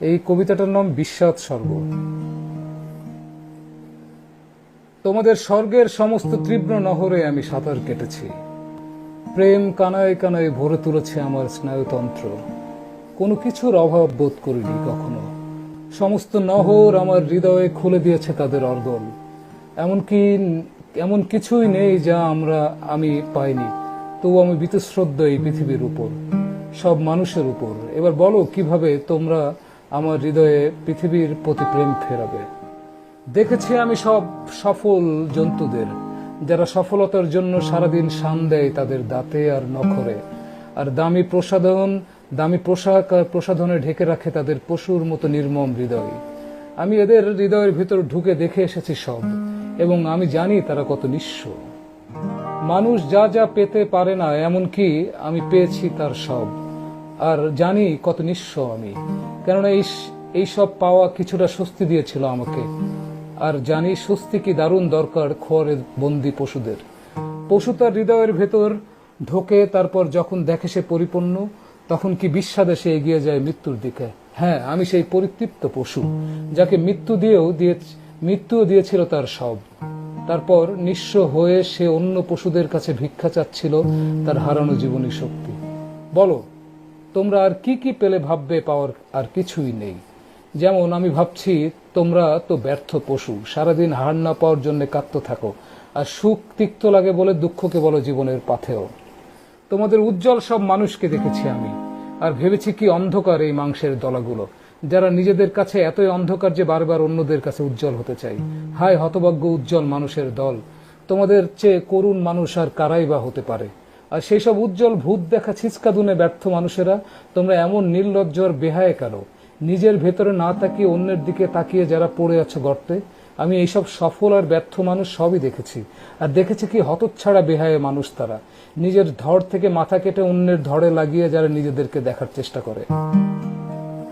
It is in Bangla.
এই কবিতাটার নাম বিস্বাদ স্বর্গ। তোমাদের স্বর্গের সমস্ত তীব্র নহরে আমি সাঁতার কেটেছি। প্রেম কানায় কানায় ভরে তুলেছে আমার স্নায়ুতন্ত্র। কোনো কিছুর অভাব বোধ করিনি কখনো। সমস্ত নহর আমার হৃদয়ে খুলে দিয়েছে তাদের অর্গল। এমনকি, এমন কিছুই নেই যা আমরা, আমি পাইনি। তবু আমি বীতশ্রদ্ধ এই পৃথিবীর উপর, সব মানুষের উপর। এবার বলো কীভাবে তোমরা আমার হৃদয়ে পৃথিবীর প্রতি প্রেম ফেরাবে। দেখেছি আমি সব সফল জন্তুদের। যারা সফলতার জন্য সারাদিন শান দেয় তাদের দাঁতে আর নখরে। আর দামি প্রসাধন, দামি পোশাক আর প্রসাধনে ঢেকে রাখে তাদের পশুর মতো নির্মম হৃদয়। আমি এদের হৃদয়ের ভিতর ঢুকে দেখে এসেছি সব, এবং আমি জানি তারা কত নিঃস্ব। মানুষ যা যা পেতে পারে না, এমনকি আমি পেয়েছি তার সব। আর জানি কত নিঃস্ব আমি। কেননা এই সব পাওয়া কিছুটা স্বস্তি দিয়েছিল আমাকে। আর জানি স্বস্তি কি দারুণ দরকার খোয়ারে বন্দি পশুদের। পশু তার হৃদয়ের ভেতর ঢোকে, তারপর যখন দেখে সে পরিপূর্ণ, তখন কি বিস্বাদে সে এগিয়ে যায় মৃত্যুর দিকে। হ্যাঁ আমি সেই পরিতৃপ্ত পশু, যাকে মৃত্যু দিয়েও দিয়ে মৃত্যুও দিয়েছিল তার সব। তারপর নিঃস্ব হয়ে সে অন্য পশুদের কাছে ভিক্ষা চাচ্ছিল তার হারানো জীবনী শক্তি। বলো তোমরা আর কি কি পেলে ভাববে পাওয়ার আর কিছুই নেই। যেমন আমি ভাবছি, তোমরা তো ব্যর্থ পশু, সারাদিন হার না পাওয়ার জন্য কাঁদতে থাকো, আর সুখ তিক্ত লাগে বলে দুঃখকে বলো জীবনের পাথেও তোমাদের উজ্জ্বল সব মানুষকে দেখেছি আমি, আর ভেবেছি কি অন্ধকার এই মাংসের দলাগুলো, যারা নিজেদের কাছে এতই অন্ধকার যে বারবার অন্যদের কাছে উজ্জ্বল হতে চাই। হায় হতভাগ্য উজ্জ্বল মানুষের দল, তোমাদের চেয়ে করুণ মানুষ আর কারাই বা হতে পারে। আর সেই সব উজ্জ্বল ভূত দেখা ছিচকাদুনে ব্যর্থ মানুষেরা, তোমরা এমন নির্লজ্জ আর বেহায় কেন? নিজের ভেতরে না তাকিয়ে অন্যের দিকে তাকিয়ে যারা পড়ে আছে গর্তে, আমি এইসব সফল আর ব্যর্থ মানুষ সবই দেখেছি। আর দেখেছি কি হতচ্ছাড়া বেহায়ে মানুষ তারা। নিজের ধর থেকে মাথা কেটে অন্যের ধরে লাগিয়ে যারা নিজেদেরকে দেখার চেষ্টা করে।